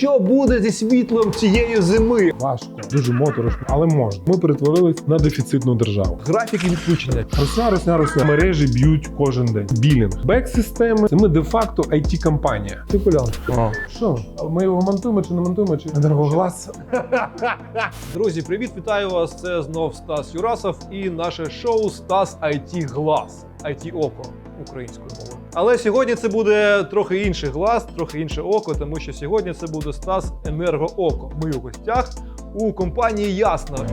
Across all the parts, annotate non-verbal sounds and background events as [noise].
Що буде зі світлом цієї зими? Важко, дуже моторошно, але можна. Ми перетворились на дефіцитну державу. Графіки відключення. Росня, росня, росня. Мережі б'ють кожен день. Білінг. Бек-системи. Це ми де-факто it компанія Циркулянт. Що? Ми його монтуємо чи не монтуємо, чи енергоглас? [laughs] Друзі, привіт, вітаю вас. Це знов Стас Юрасов і наше шоу Стас IT Глас. IT Око українською мовою. Але сьогодні це буде трохи інший глаз, трохи інше око, тому що сьогодні це буде Стас Енергооко. Ми у гостях у компанії Ясно.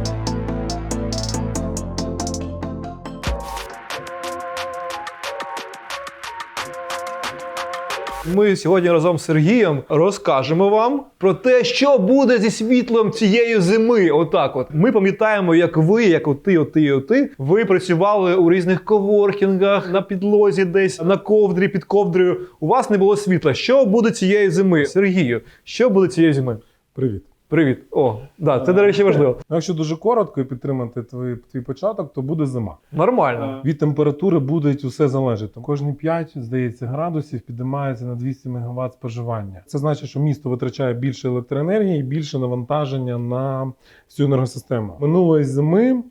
Ми сьогодні разом з Сергієм розкажемо вам про те, що буде зі світлом цієї зими. Отак, от ми пам'ятаємо, як ви, як оти, оти, оти, ви працювали у різних коворкінгах на підлозі, десь на ковдрі під ковдрою. У вас не було світла. Що буде цієї зими? Сергію, що буде цієї зими? Привіт. Привіт. О, да, це до речі важливо. Ну, Якщо дуже коротко і підтримати твій, твій початок, то буде зима. Нормально. Від температури буде усе залежати. Кожні 5, здається, градусів підіймається на 200 МВт споживання. Це значить, що місто витрачає більше електроенергії і більше навантаження на всю енергосистему. Минулої зими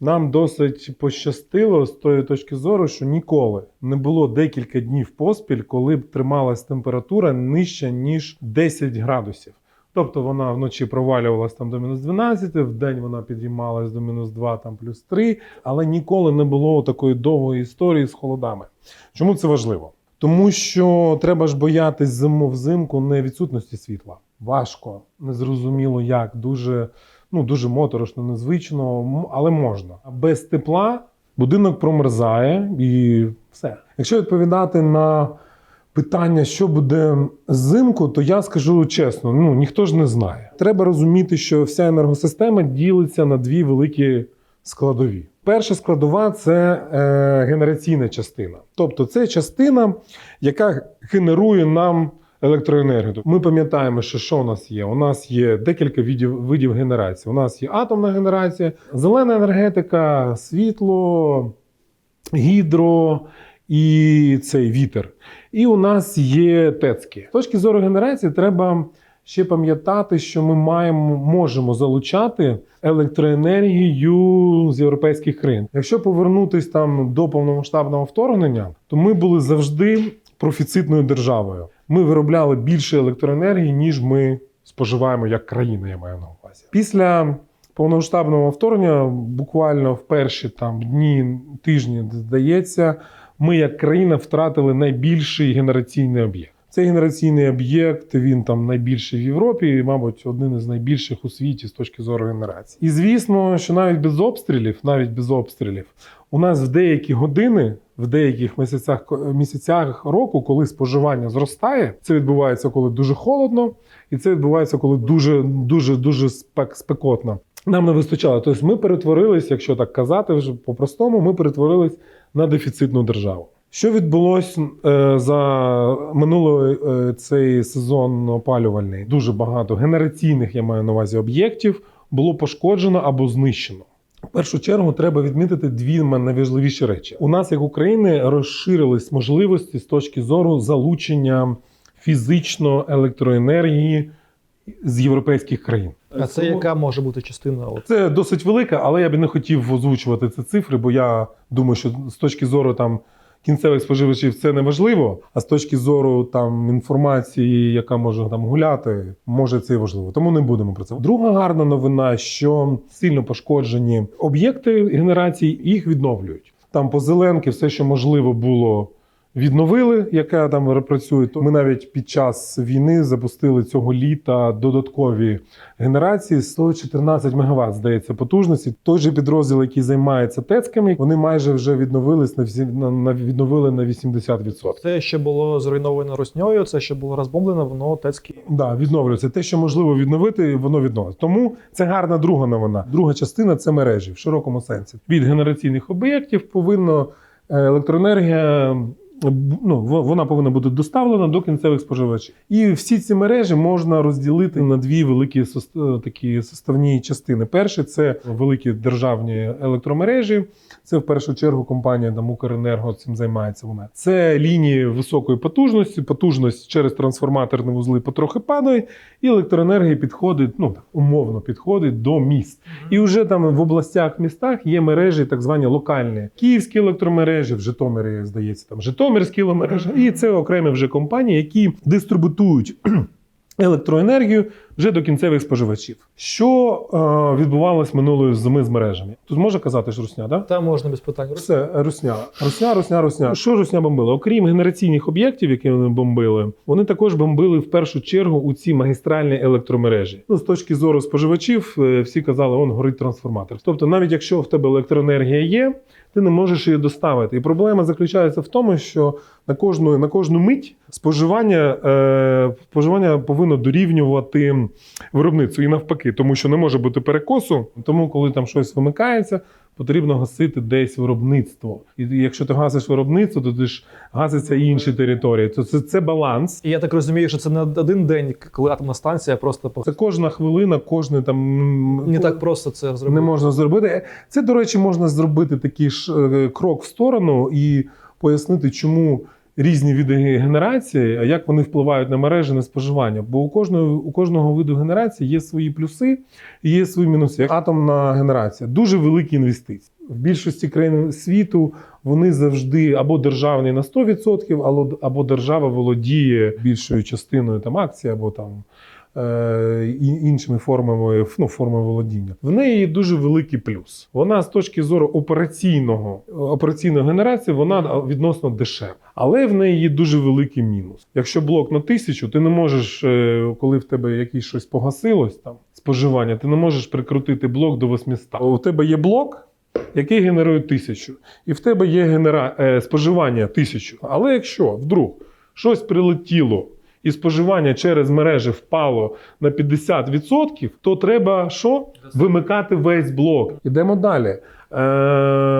нам досить пощастило з тої точки зору, що ніколи не було декілька днів поспіль, коли б трималась температура нижча ніж 10 градусів. Тобто вона вночі провалювалась там до мінус 12, в день вона підіймалась до мінус 2, там плюс 3, але ніколи не було такої довгої історії з холодами. Чому це важливо? Тому що треба ж боятись зиму взимку не відсутності світла. Важко, незрозуміло як, дуже, ну, дуже моторошно, незвично, але можна. Без тепла будинок промерзає і все. Якщо відповідати на питання, що буде взимку, то я скажу чесно: ну ніхто ж не знає. Треба розуміти, що вся енергосистема ділиться на дві великі складові. Перша складова це е, генераційна частина. Тобто це частина, яка генерує нам електроенергію. Ми пам'ятаємо, що що у нас є? У нас є декілька видів, видів генерації. У нас є атомна генерація, зелена енергетика, світло, гідро і цей вітер. І у нас є тецьки. З точки зору генерації, треба ще пам'ятати, що ми маємо можемо залучати електроенергію з європейських країн. Якщо повернутись там до повномасштабного вторгнення, то ми були завжди профіцитною державою. Ми виробляли більше електроенергії, ніж ми споживаємо як країна. Я маю на увазі. Після повномасштабного вторгнення, буквально в перші там дні, тижні, здається, ми як країна втратили найбільший генераційний об'єкт. Цей генераційний об'єкт він там найбільший в Європі, і, мабуть, один із найбільших у світі з точки зору генерації. І звісно, що навіть без обстрілів, навіть без обстрілів, у нас в деякі години, в деяких місяцях місяцях року, коли споживання зростає, це відбувається, коли дуже холодно, і це відбувається, коли дуже дуже дуже спек, спекотно. Нам не вистачало. Тобто ми перетворились, якщо так казати, вже по-простому, ми перетворились на дефіцитну державу. Що відбулося е, за минулий е, цей сезон опалювальний? Дуже багато генераційних, я маю на увазі, об'єктів було пошкоджено або знищено. В першу чергу треба відмітити дві найважливіші речі. У нас, як України, розширились можливості з точки зору залучення фізично електроенергії з європейських країн. А це яка може бути частина? От? Це досить велика, але я б не хотів озвучувати ці цифри, бо я думаю, що з точки зору там кінцевих споживачів це не важливо. А з точки зору там інформації, яка може там гуляти, може це і важливо. Тому не будемо про це. Друга гарна новина, що сильно пошкоджені об'єкти генерації їх відновлюють. Там по зеленки все, що можливо було. Відновили, яка там працює. То Ми навіть під час війни запустили цього літа додаткові генерації 114 МВт, здається, потужності. Той же підрозділ, який займається тецьками, вони майже вже відновились на всі на, відновили на 80%. Це, що було зруйновано росньою, це, що було розбомблено, воно тецькі. Да, відновлюється. Те, що можливо відновити, воно відновиться. Тому це гарна друга новина. Друга частина це мережі в широкому сенсі. Від генераційних об'єктів повинно е, електроенергія ну, вона повинна бути доставлена до кінцевих споживачів. І всі ці мережі можна розділити на дві великі е, такі составні частини. Перше це великі державні електромережі. Це в першу чергу компанія там, Укренерго цим займається. Вона це лінії високої потужності. Потужність через трансформаторні вузли потрохи падає, і електроенергія підходить, ну так, умовно підходить до міст. І вже там в областях, містах є мережі, так звані локальні. Київські електромережі, в Житомирі, здається, там Житомирські мережі. І це окремі вже компанії, які дистрибутують [clears throat] електроенергію вже до кінцевих споживачів. Що е, відбувалось минулої зими з мережами? Тут можна казати, що русня, да? Та можна без питань. Все, русня. Русня, русня, русня. Що русня бомбила? Окрім генераційних об'єктів, які вони бомбили, вони також бомбили в першу чергу у ці магістральні електромережі. Ну, з точки зору споживачів, е, всі казали, он горить трансформатор. Тобто, навіть якщо в тебе електроенергія є, ти не можеш її доставити. І проблема заключається в тому, що на кожну, на кожну мить споживання, е, споживання повинно дорівнювати виробництву і навпаки, тому що не може бути перекосу. Тому, коли там щось вимикається, потрібно гасити десь виробництво. І якщо ти гасиш виробництво, то ти ж гаситься і інші території. То це, це баланс. І я так розумію, що це не один день, коли атомна станція просто Це кожна хвилина, кожне там не так просто це зробити. не можна зробити. Це, до речі, можна зробити такий ж е, крок в сторону і пояснити, чому різні види генерації, а як вони впливають на мережі на споживання. Бо у кожного, у кожного виду генерації є свої плюси і є свої мінуси. Як атомна генерація дуже великі інвестиції. В більшості країн світу вони завжди або державні на 100%, або, держава володіє більшою частиною там акцій, або там іншими формами, ну, формами володіння. В неї дуже великий плюс. Вона з точки зору операційного операційної генерації вона відносно дешева. Але в неї є дуже великий мінус. Якщо блок на тисячу, ти не можеш, е, коли в тебе якесь щось погасилось там споживання, ти не можеш прикрутити блок до 800. У тебе є блок. Який генерує тисячу, і в тебе є генера... е, споживання тисячу. Але якщо вдруг щось прилетіло і споживання через мережі впало на 50%, то треба що? Вимикати весь блок. Ідемо далі. Е,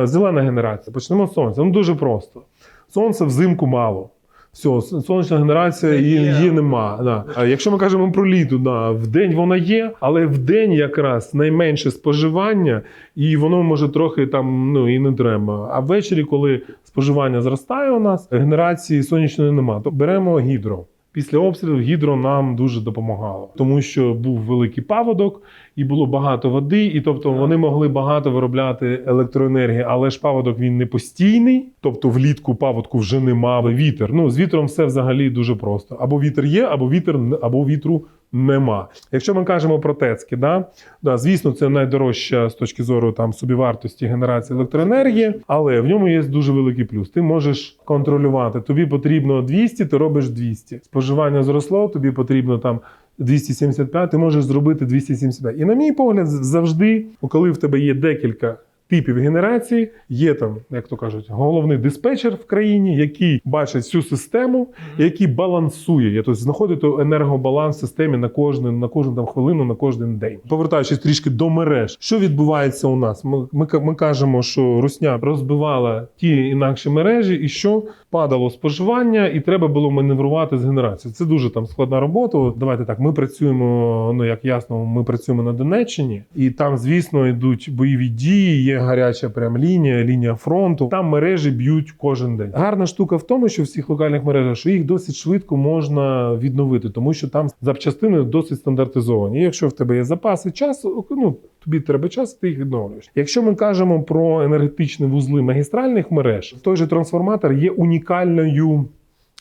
зелена генерація. Почнемо з сонця. Ну дуже просто. Сонця взимку мало. Все, сонячна генерація її, її нема. Да. А якщо ми кажемо про літо, да, в день вона є, але в день якраз найменше споживання, і воно може трохи там ну і не треба. А ввечері, коли споживання зростає у нас, генерації сонячної нема. То беремо гідро. Після обстрілів гідро нам дуже допомагало, тому що був великий паводок і було багато води, і тобто вони могли багато виробляти електроенергії, але ж паводок він не постійний, тобто влітку паводку вже немає Вітер. Ну з вітром все взагалі дуже просто. Або вітер є, або вітер або вітру нема. Якщо ми кажемо про ТЕЦки, да, да, звісно, це найдорожча з точки зору там собівартості генерації електроенергії, але в ньому є дуже великий плюс. Ти можеш контролювати. Тобі потрібно 200, ти робиш 200. Споживання зросло, тобі потрібно там 275, ти можеш зробити 275. І на мій погляд, завжди, коли в тебе є декілька. Типів генерації є там, як то кажуть, головний диспетчер в країні, який бачить всю систему, який балансує, я тобто знаходити енергобаланс в системі на кожну, на кожну там хвилину, на кожен день. Повертаючись трішки до мереж, що відбувається у нас? Ми, ми, ми кажемо, що Русня розбивала ті інакші мережі, і що падало споживання, і треба було маневрувати з генерацією. Це дуже там складна робота. Давайте так. Ми працюємо. Ну як ясно, ми працюємо на Донеччині, і там, звісно, йдуть бойові дії. Гаряча прям лінія, лінія фронту. Там мережі б'ють кожен день. Гарна штука в тому, що в всіх локальних мережах, що їх досить швидко можна відновити, тому що там запчастини досить стандартизовані. Якщо в тебе є запаси часу, ну тобі треба час, ти їх відновлюєш. Якщо ми кажемо про енергетичні вузли магістральних мереж, той же трансформатор є унікальною.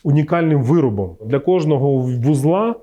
Унікальним виробом для кожного вузла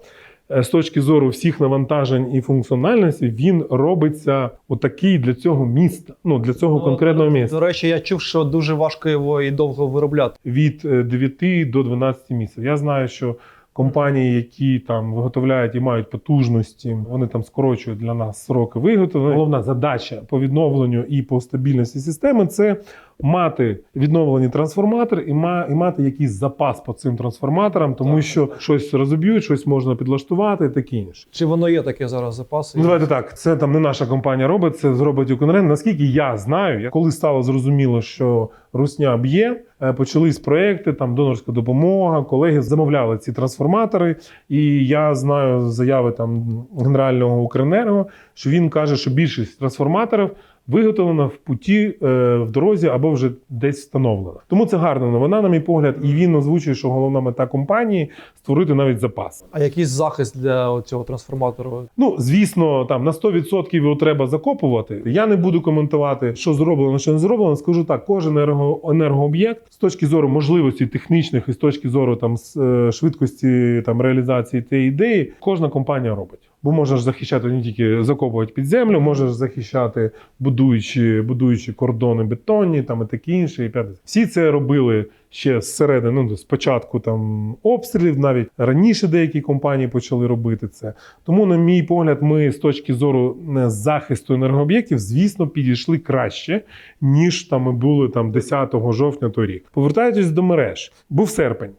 з точки зору всіх навантажень і функціональності, він робиться отакий для цього міста. Ну для цього конкретного міста. До речі, я чув, що дуже важко його і довго виробляти. від е, 9 до 12 місяців. Я знаю, що компанії, які там виготовляють і мають потужності, вони там скорочують для нас сроки виготовлення. Головна задача по відновленню і по стабільності системи це мати відновлені трансформатори і, ма, і мати якийсь запас по цим трансформаторам, тому Так, що щось розоб'ють, щось можна підлаштувати і таке інше. Чи воно є таке зараз запаси? Ну, давайте так. Це там не наша компанія робить, це зробить Укренерго. Наскільки я знаю, я- коли стало зрозуміло, що русня б'є, е, почались проекти, там донорська допомога, колеги замовляли ці трансформатори. І я знаю заяви там генерального Укренерго, що він каже, що більшість трансформаторів. Виготовлена в путі е, в дорозі або вже десь встановлена. Тому це гарна новина, на мій погляд, і він озвучує, що головна мета компанії створити навіть запас. А якийсь захист для цього трансформатору? Ну, звісно, там на 100% його треба закопувати. Я не буду коментувати, що зроблено, що не зроблено. Скажу так: кожен енерго, енергооб'єкт з точки зору можливості технічних і з точки зору там е, швидкості там реалізації цієї ідеї, кожна компанія робить. Бо можеш захищати не тільки закопувати під землю, можеш захищати, будуючи, будуючи кордони бетонні, там і таке інше. І. Всі це робили ще зсередини, ну, спочатку там обстрілів, навіть раніше деякі компанії почали робити це. Тому, на мій погляд, ми з точки зору е, захисту енергооб'єктів, звісно, підійшли краще, ніж там ми були там 10 жовтня торік. Повертаючись до мереж, був серпень.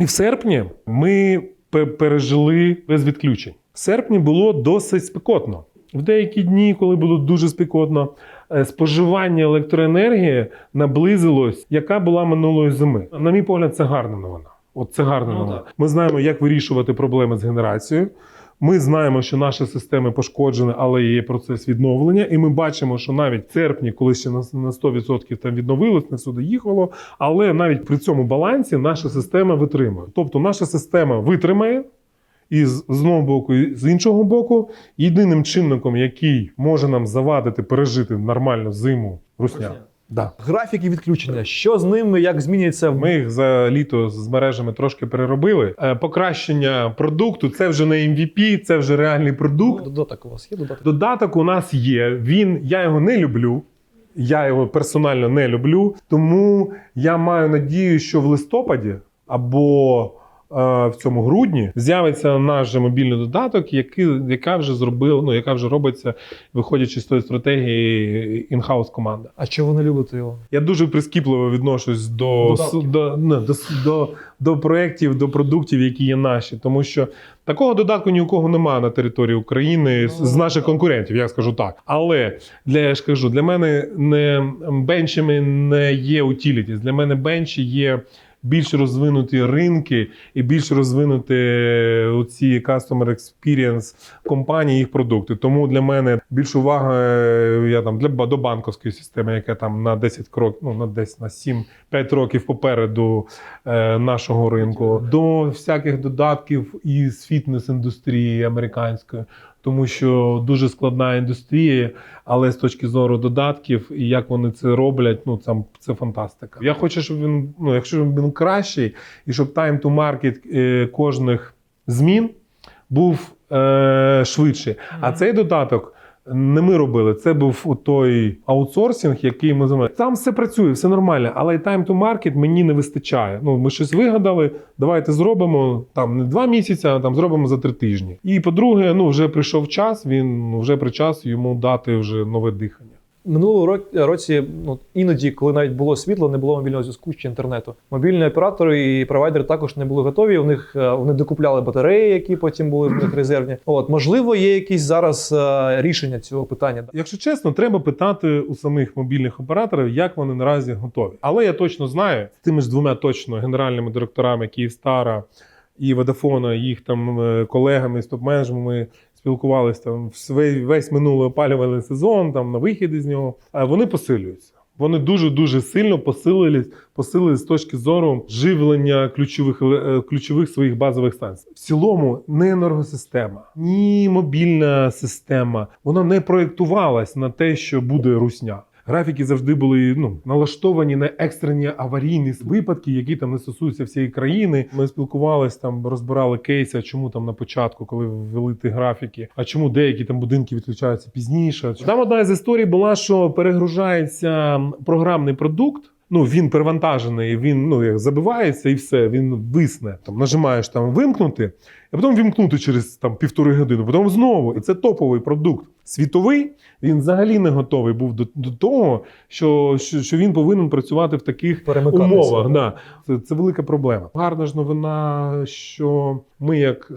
І в серпні ми пережили без відключень. В серпні було досить спекотно. В деякі дні, коли було дуже спекотно, е, споживання електроенергії наблизилось, яка була минулої зими. На мій погляд, це гарна новина. От це гарна Ну, новина. Ми знаємо, як вирішувати проблеми з генерацією. Ми знаємо, що наші системи пошкоджені, але є процес відновлення. І ми бачимо, що навіть в серпні, коли ще на на 100% там відновилось, не всюди їхало, але навіть при цьому балансі наша система витримує. Тобто наша система витримає. І з одного боку, і з іншого боку, єдиним чинником, який може нам завадити пережити нормальну зиму, русня. Да. Графіки відключення. Що з ними, як змінюється Ми їх за літо з мережами трошки переробили. Е, Покращення продукту це вже не MVP, це вже реальний продукт. додаток у вас є додаток? Додаток у нас є. Він я його не люблю. Я його персонально не люблю. Тому я маю надію, що в листопаді або в цьому грудні з'явиться наш же мобільний додаток, який, яка вже зробила, ну яка вже робиться, виходячи з тої стратегії інхаус команда. А чого ви не любите його? Я дуже прискіпливо відношусь до, до, не, до, до, до проєктів, до продуктів, які є наші. Тому що такого додатку ні у кого немає на території України з, Ну, з наших конкурентів, я скажу так. Але для я ж кажу, для мене не бенчами не є утілітіс. Для мене бенчі є. Більш розвинуті ринки і більш розвинуті оці customer experience компанії, їх продукти. Тому для мене більш увага е, я там для до банковської системи, яка там на 10 кроків, ну на десь на 7-5 років попереду е, нашого ринку, до всяких додатків із фітнес-індустрії американської. Тому що дуже складна індустрія, але з точки зору додатків і як вони це роблять, ну це, це фантастика. Я хочу, щоб він, ну якщо він кращий, і щоб time to market е, кожних змін був е, швидший. А цей додаток не ми робили. Це був у той аутсорсинг, який ми займаємо. Там все працює, все нормально, але й time to market мені не вистачає. Ну, ми щось вигадали. Давайте зробимо там не два місяці, а там зробимо за три тижні. І по-друге, ну вже прийшов час. Він ну, вже при час йому дати вже нове дихання. Минулого ро- році, ну іноді, коли навіть було світло, не було мобільного зв'язку чи інтернету. Мобільні оператори і провайдери також не були готові. У них е, вони докупляли батареї, які потім були в них резервні. От можливо, є якісь зараз е, рішення цього питання. Якщо чесно, треба питати у самих мобільних операторів, як вони наразі готові. Але я точно знаю з тими ж двома точно генеральними директорами Київстара і Водафона, їх там е, колегами з топ-менеджерами ми спілкувалися там весь, минулий опалювальний сезон, там на вихід із нього. Вони посилюються. Вони дуже дуже сильно посилились, посилились з точки зору живлення ключових е, ключових своїх базових станцій. В цілому не енергосистема, ні мобільна система. Вона не проєктувалась на те, що буде русня. Графіки завжди були ну налаштовані на екстрені аварійні випадки, які там не стосуються всієї країни. Ми спілкувалися там, розбирали кейси, чому там на початку, коли ввели ті графіки, а чому деякі там будинки відключаються пізніше. Там одна з історій була, що перегружається програмний продукт. Ну, він перевантажений, він ну як забивається і все, він висне. Там нажимаєш там вимкнути, а потім вімкнути через там півтори години, потім знову. І це топовий продукт. Світовий він взагалі не готовий був до, до того, що, що, що він повинен працювати в таких умовах. Да. Це, це велика проблема. Гарна ж новина, що ми, як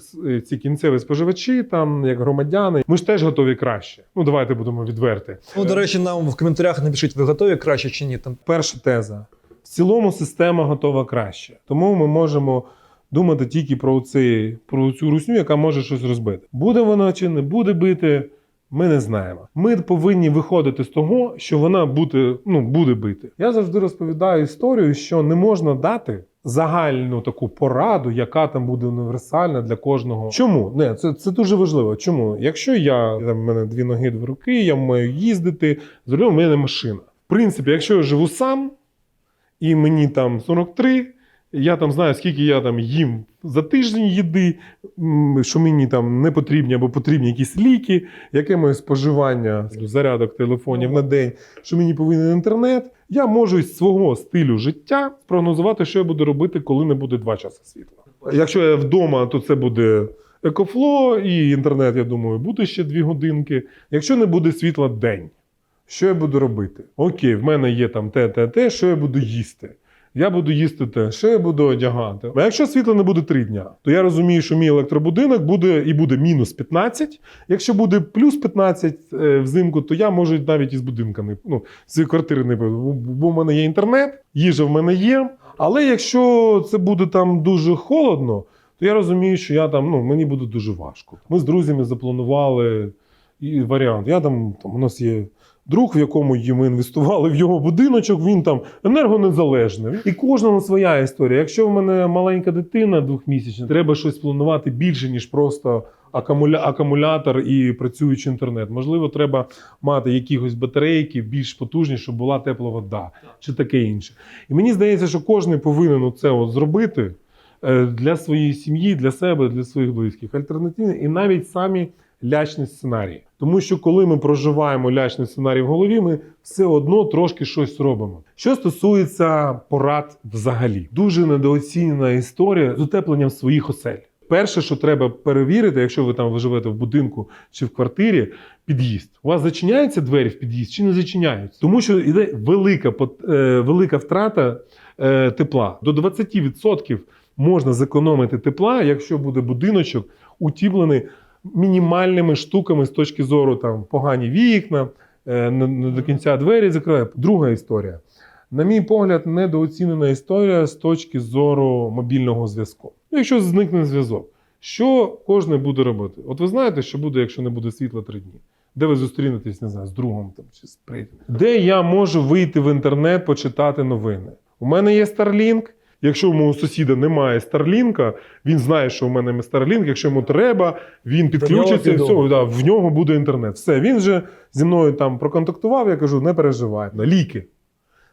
ці кінцеві споживачі, там як громадяни, ми ж теж готові краще. Ну давайте будемо відверти. Ну, до речі, нам в коментарях напишіть, ви готові краще чи ні. Там Перша теза: в цілому система готова краще, тому ми можемо. Думати тільки про, цей, про цю русню, яка може щось розбити. Буде вона чи не буде бити, ми не знаємо. Ми повинні виходити з того, що вона буде, ну, буде бити. Я завжди розповідаю історію, що не можна дати загальну таку пораду, яка там буде універсальна для кожного. Чому? Не, це, це дуже важливо. Чому? Якщо я там, в мене дві ноги, дві руки, я маю їздити, з в мене машина. В принципі, якщо я живу сам і мені там 43, я там знаю, скільки я там їм за тиждень їди, що мені там не потрібні або потрібні якісь ліки, яке моє споживання зарядок телефонів на день, що мені повинен інтернет. Я можу із свого стилю життя спрогнозувати, що я буду робити, коли не буде два часи світла. Якщо я вдома, то це буде екофло і інтернет, я думаю, буде ще дві годинки. Якщо не буде світла день, що я буду робити? Окей, в мене є там те, те, те, що я буду їсти. Я буду їсти те, що я буду одягати. А якщо світла не буде три дня, то я розумію, що мій електробудинок буде і буде мінус 15. Якщо буде плюс 15 е, взимку, то я можу навіть із будинка не ну, з квартири не бо в мене є інтернет, їжа в мене є. Але якщо це буде там дуже холодно, то я розумію, що я там ну мені буде дуже важко. Ми з друзями запланували і варіант. Я там, там у нас є друг, в якому ми інвестували в його будиночок, він там енергонезалежний. І кожному своя історія. Якщо в мене маленька дитина двохмісячна, треба щось планувати більше, ніж просто акумуля- акумулятор і працюючий інтернет. Можливо, треба мати якихось батарейки більш потужні, щоб була тепла вода чи таке інше. І мені здається, що кожен повинен це зробити е, для своєї сім'ї, для себе, для своїх близьких. Альтернативні і навіть самі лячні сценарії. Тому що коли ми проживаємо лячний сценарій в голові, ми все одно трошки щось робимо. Що стосується порад взагалі, дуже недооцінена історія з утепленням своїх осель. Перше, що треба перевірити, якщо ви там живете в будинку чи в квартирі, під'їзд. У вас зачиняються двері в під'їзд чи не зачиняються? Тому що йде велика, е, велика втрата е, тепла. До 20% можна зекономити тепла, якщо буде будиночок утіплений мінімальними штуками з точки зору там погані вікна, е, не, не до кінця двері закриває. Друга історія. На мій погляд, недооцінена історія з точки зору мобільного зв'язку. Ну, якщо зникне зв'язок, що кожен буде робити? От ви знаєте, що буде, якщо не буде світла три дні? Де ви зустрінетесь, не знаю, з другом там, чи з приятелем? Де я можу вийти в інтернет, почитати новини? У мене є Starlink. Якщо у мого сусіда немає Старлінка, він знає, що у мене є Starlink, Якщо йому треба, він підключиться все, да, в нього буде інтернет. Все, він же зі мною там проконтактував, я кажу, не переживай. На ліки.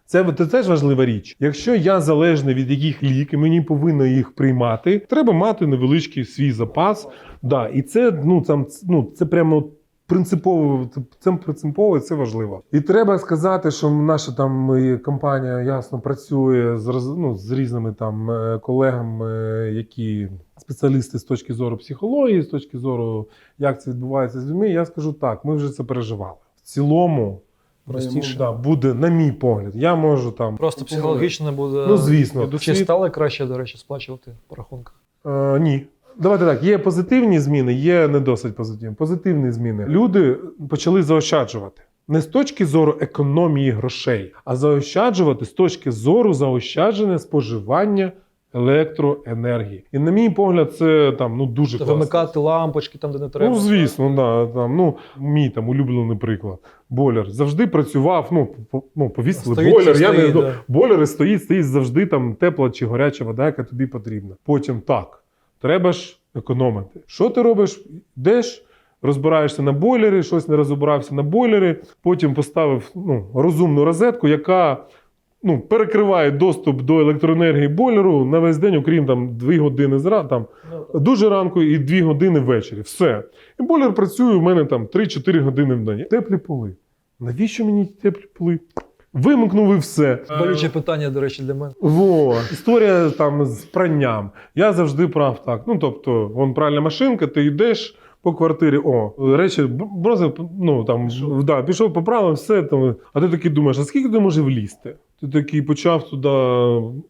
Це, це теж важлива річ. Якщо я залежний від яких ліків, мені повинно їх приймати, треба мати невеличкий свій запас. Да, і це, ну, там, ну, це прямо принципово, це, принципово, це важливо. І треба сказати, що наша там компанія ясно працює з, ну, з різними там е, колегами, е, які спеціалісти з точки зору психології, з точки зору, як це відбувається з людьми. Я скажу так, ми вже це переживали. В цілому. Простіше. Да, буде, на мій погляд. Я можу там. просто психологічно буде. Ну, звісно. Чи стали краще, до речі, сплачувати по рахунках? Е, ні. Давайте так, є позитивні зміни, є не досить позитивні. Позитивні зміни. Люди почали заощаджувати. Не з точки зору економії грошей, а заощаджувати з точки зору заощадження споживання електроенергії. І на мій погляд, це там ну дуже класно. Вимикати лампочки там, де не треба. Ну, звісно, да, там, ну, мій там улюблений приклад. Бойлер завжди працював. Ну, по, ну повісили Стоїть, бойлер. Я не, стоїть, да. Бойлери стоїть, стоїть завжди там тепла чи гаряча вода, яка тобі потрібна. Потім так, треба ж економити. Що ти робиш? Йдеш, розбираєшся на бойлери, щось не розібрався на бойлери, потім поставив ну, розумну розетку, яка ну, перекриває доступ до електроенергії бойлеру на весь день, окрім там 2 години зра, там, дуже ранку і 2 години ввечері. Все. І бойлер працює у мене там 3-4 години в день. Теплі поли. Навіщо мені теплі поли? Вимкнув і все. Болюче питання, до речі, для мене. Во, історія там з пранням. Я завжди прав так. Ну, тобто, вон пральна машинка, ти йдеш по квартирі, о, речі б- ну там пішов, да, пішов поправив, все там. А ти такий думаєш, а скільки ти може влізти? Ти такий почав туди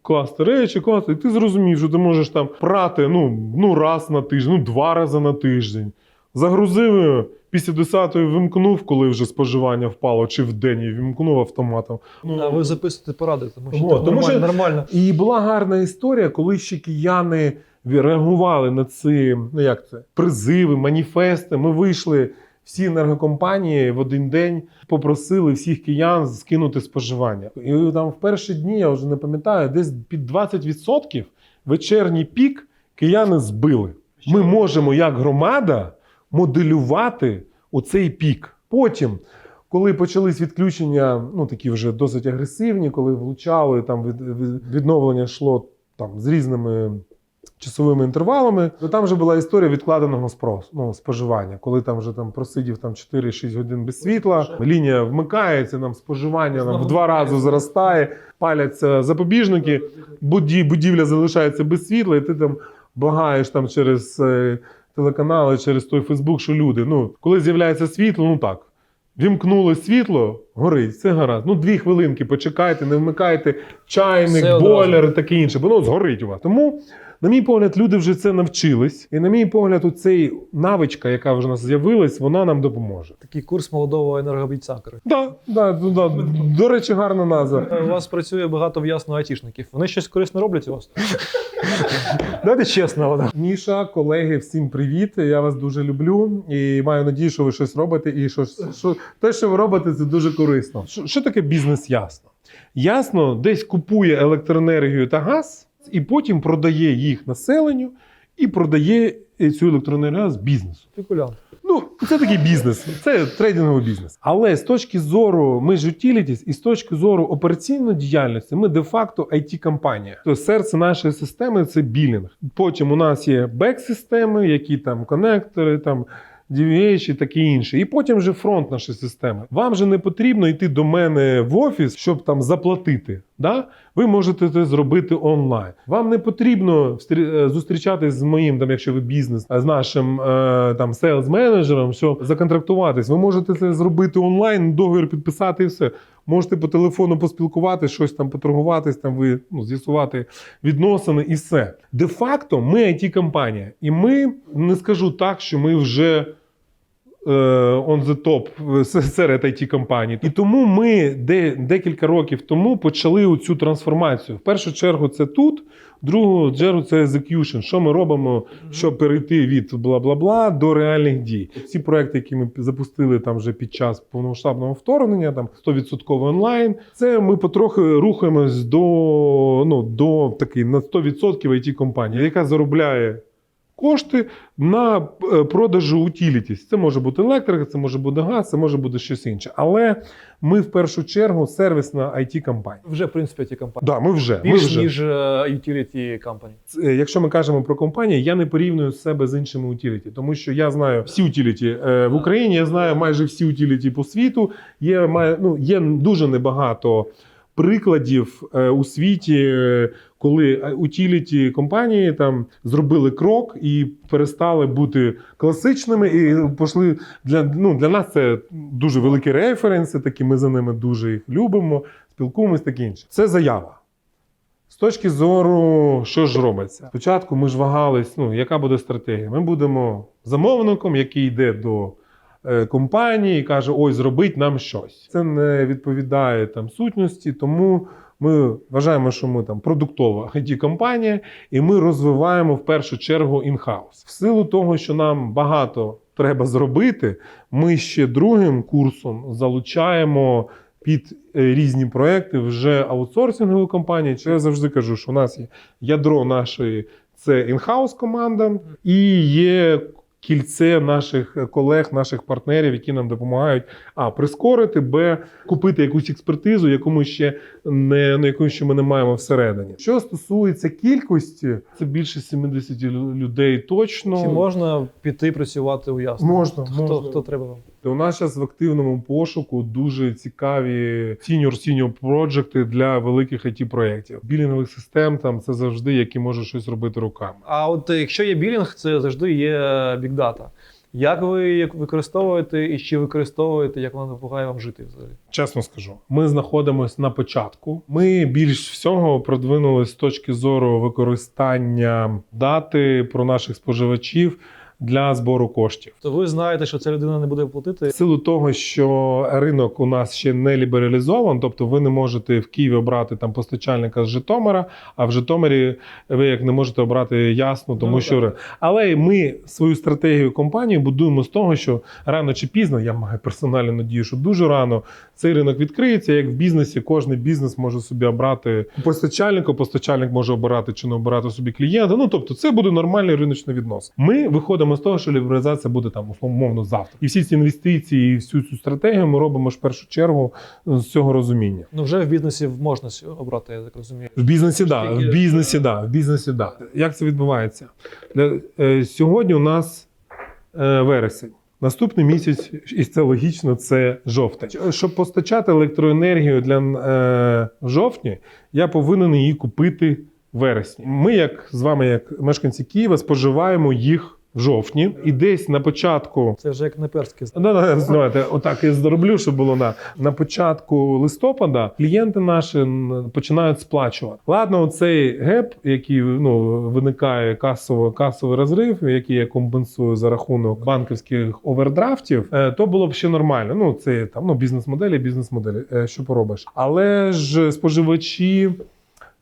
класти речі, класти, і ти зрозумів, що ти можеш там прати ну, ну раз на тиждень, ну два рази на тиждень. Загрузив після 10-ї вимкнув, коли вже споживання впало, чи в день і вимкнув автоматом. Ну, А ви записуєте поради, тому що Вот, тому нормально, що- нормально. І була гарна історія, коли ще кияни реагували на ці ну як це, призиви, маніфести. Ми вийшли. Всі енергокомпанії в один день попросили всіх киян скинути споживання. І там в перші дні, я вже не пам'ятаю, десь під 20% вечірній пік кияни збили. Ми можемо, як громада, моделювати оцей пік. Потім, коли почались відключення, ну такі вже досить агресивні, коли влучали, там від, від- відновлення йшло там з різними часовими інтервалами, то там вже була історія відкладеного спрос, ну, споживання. Коли там вже там просидів там 4-6 годин без світла, лінія вмикається, нам споживання нам в два рази зростає, паляться запобіжники, будівля залишається без світла, і ти там благаєш там через е, телеканали, через той Фейсбук, що люди. Ну, коли з'являється світло, ну так. Вімкнули світло, горить, все гаразд. Ну, дві хвилинки почекайте, не вмикайте чайник, Все бойлер і таке інше, бо воно згорить у вас. Тому, на мій погляд, люди вже це навчились. І на мій погляд, оцей навичка, яка вже у нас з'явилась, вона нам допоможе. Такий курс молодого енергобійця. Да, да, да. До речі, гарна назва. Е, У вас працює багато в'ясно айтішників. Вони щось корисне роблять у вас? [laughs] Давайте чесно. вона. Міша, колеги, всім привіт. Я вас дуже люблю і маю надію, що ви щось робите. І що, що те, що ви робите, це дуже корисно. Що, що таке бізнес ясно? Ясно, десь купує електроенергію та газ, і потім продає їх населенню і продає е, цю електроенергію з бізнесу. Спекулянт. Ну, це такий бізнес, це трейдинговий бізнес. Але з точки зору ми ж utilities і з точки зору операційної діяльності, ми де-факто it компанія Тобто серце нашої системи це білінг. Потім у нас є бек-системи, які там конектори, там. DVH і інше. І потім вже фронт нашої системи. Вам же не потрібно йти до мене в офіс, щоб там заплатити. Да? Ви можете це зробити онлайн. Вам не потрібно е, зустрічатись з моїм, там, якщо ви бізнес, е, з нашим е, там селс-менеджером, що законтрактуватись. Ви можете це зробити онлайн, договір підписати і все. Можете по телефону поспілкуватися, щось там поторгуватись, там ви ну, з'ясувати відносини і все. Де-факто ми it компанія і ми не скажу так, що ми вже on the top е, серед it компаній. І тому ми де, декілька років тому почали цю трансформацію. В першу чергу це тут, в другу чергу це execution. Що ми робимо, щоб перейти від бла-бла-бла до реальних дій. Ці проекти, які ми запустили там вже під час повномасштабного вторгнення, там 100% онлайн. Це ми потрохи рухаємось до, ну, до такої на 100% it компанії, яка заробляє кошти на е, продажу утілітіс. Це може бути електрика, це може бути газ, це може бути щось інше. Але ми в першу чергу сервісна it компанія. Вже, в принципі, ті компанії. Да, ми вже. Ми вже. ніж е, utility company. Е, Якщо ми кажемо про компанії, я не порівнюю себе з іншими утіліті, тому що я знаю всі утіліті в Україні. Я знаю майже всі утіліті по світу. Є має- ну, є дуже небагато прикладів е, у світі, е, коли утіліті компанії там зробили крок і перестали бути класичними, і пішли для, ну, для нас це дуже великі референси. Такі ми за ними дуже їх любимо, спілкуємось, таке інше. Це заява. З точки зору, що ж робиться? Спочатку ми ж вагались, ну, яка буде стратегія. Ми будемо замовником, який йде до е, компанії і каже: ось зробить нам щось. Це не відповідає там сутності, тому ми вважаємо, що ми там продуктова it компанія і ми розвиваємо в першу чергу інхаус. В силу того, що нам багато треба зробити, ми ще другим курсом залучаємо під е, різні проекти вже аутсорсингові компанії. Чи я завжди кажу, що у нас є ядро нашої це інхаус команда, і є кільце наших колег, наших партнерів, які нам допомагають а прискорити, б купити якусь експертизу, яку ми ще не на яку ще ми не маємо всередині. Що стосується кількості, це більше 70 лю- людей точно. Чи можна піти працювати у ясно? Можна, Хто, можна. хто треба вам? У нас зараз в активному пошуку дуже цікаві сіньор-сіньор проджекти для великих it проєктів. Білінгових систем там це завжди, які можуть щось робити руками. А от е, якщо є білінг, це завжди є бікдата. Як ви використовуєте і чи використовуєте, як вона допомагає вам жити взагалі? Чесно скажу, ми знаходимося на початку. Ми більш всього продвинули з точки зору використання дати про наших споживачів для збору коштів. То ви знаєте, що ця людина не буде платити. В силу того, що ринок у нас ще не лібералізован, тобто ви не можете в Києві обрати там постачальника з Житомира, а в Житомирі ви як не можете обрати ясно, тому Ну, що так. але ми свою стратегію компанії будуємо з того, що рано чи пізно я маю персональну надію, що дуже рано цей ринок відкриється. Як в бізнесі, кожен бізнес може собі обрати постачальника, постачальник може обирати чи не обирати собі клієнта. Ну тобто, це буде нормальний риночний віднос. Ми виходимо з того, що лібералізація буде там умовно завтра, і всі ці інвестиції, і всю цю стратегію ми робимо ж в першу чергу з цього розуміння. Ну вже в бізнесі можна обрати, я так розумію. В бізнесі, да, в бізнесі, да, в бізнесі, да. Як це відбувається? Для, е, сьогодні у нас е, вересень. Наступний місяць, і це логічно, це жовтень. Щоб постачати електроенергію для е, жовтні, я повинен її купити в вересні. Ми, як з вами, як мешканці Києва, споживаємо їх в жовтні, і десь на початку Це вже як не перське. Ну, знаєте, отак я зроблю, щоб було на, на початку листопада. Клієнти наші починають сплачувати. Ладно, оцей геп, який ну, виникає касово, касовий розрив, який я компенсую за рахунок банківських овердрафтів, е, то було б ще нормально. Ну, це там ну, бізнес-моделі, бізнес-моделі. Е, Що поробиш? Але ж споживачі.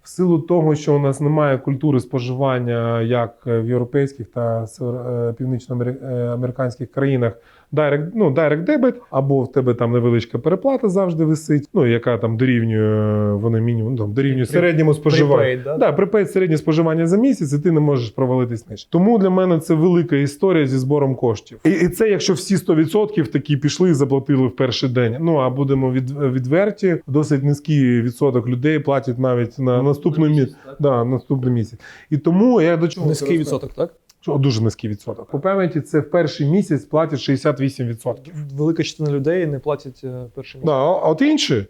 В силу того, що у нас немає культури споживання як в європейських та е, північноамериканських країнах, direct, ну, direct debit, або в тебе там невеличка переплата завжди висить, ну яка там дорівнює вони мінімум ну, там, дорівнює середньому споживанню. Prepaid, да? Да, припейд середнє споживання за місяць, і ти не можеш провалитись нижче. Тому для мене це велика історія зі збором коштів. І, і це якщо всі 100% такі пішли і заплатили в перший день. Ну а будемо від, відверті, досить низький відсоток людей платять навіть на наступний місяць. Да, наступний місяць. І тому я до чого Низький відсоток, так? Що дуже низький відсоток. По пам'яті це в перший місяць платять 68%. Велика частина людей не платять е, перший місяць. Да, а от інші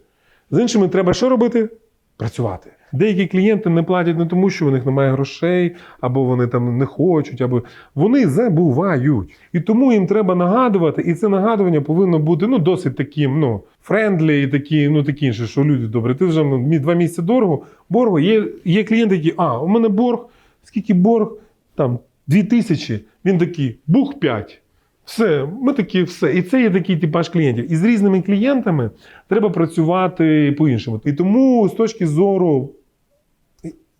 з іншими треба що робити? Працювати. Деякі клієнти не платять не тому, що у них немає грошей, або вони там не хочуть, або вони забувають. І тому їм треба нагадувати, і це нагадування повинно бути ну досить таким, ну френдлі і такі, ну такі інші, що люди добре. Ти вже ну, два місяці дорого, боргу. Є, є клієнти, які, а, у мене борг, скільки борг? Там дві тисячі. Він такий, бух 5. Все, ми такі, все. І це є такий типаж клієнтів. І з різними клієнтами треба працювати по-іншому. І тому з точки зору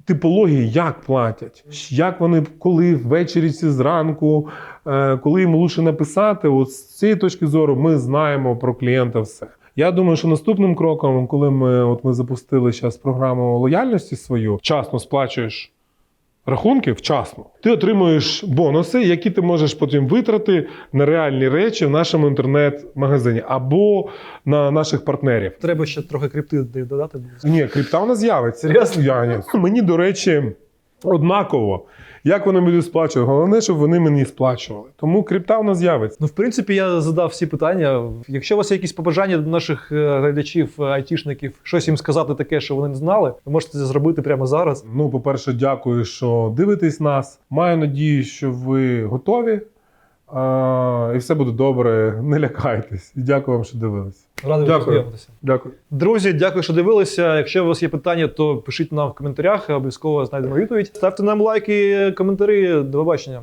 типології, як платять, як вони коли ввечері чи зранку, е, коли їм лучше написати, от з цієї точки зору ми знаємо про клієнта все. Я думаю, що наступним кроком, коли ми от ми запустили зараз програму лояльності свою, вчасно сплачуєш рахунки вчасно, ти отримуєш бонуси, які ти можеш потім витрати на реальні речі в нашому інтернет-магазині або на наших партнерів. Треба ще трохи крипти додати. Ні, крипта у нас з'явиться. Серйозно? Я, ні. Мені, до речі, однаково. Як вони будуть сплачувати? Головне, щоб вони мені сплачували. Тому крипта у нас з'явиться. Ну, в принципі, я задав всі питання. Якщо у вас є якісь побажання до наших е, глядачів, е, айтішників, щось їм сказати таке, що вони не знали, ви можете це зробити прямо зараз. Ну, по-перше, дякую, що дивитесь нас. Маю надію, що ви готові. А, і все буде добре. Не лякайтесь. І дякую вам, що дивилися. Радий Дякую. познайомитися. Дякую. Друзі, дякую, що дивилися. Якщо у вас є питання, то пишіть нам в коментарях, обов'язково знайдемо відповідь. Ставте нам лайки, коментарі. До побачення.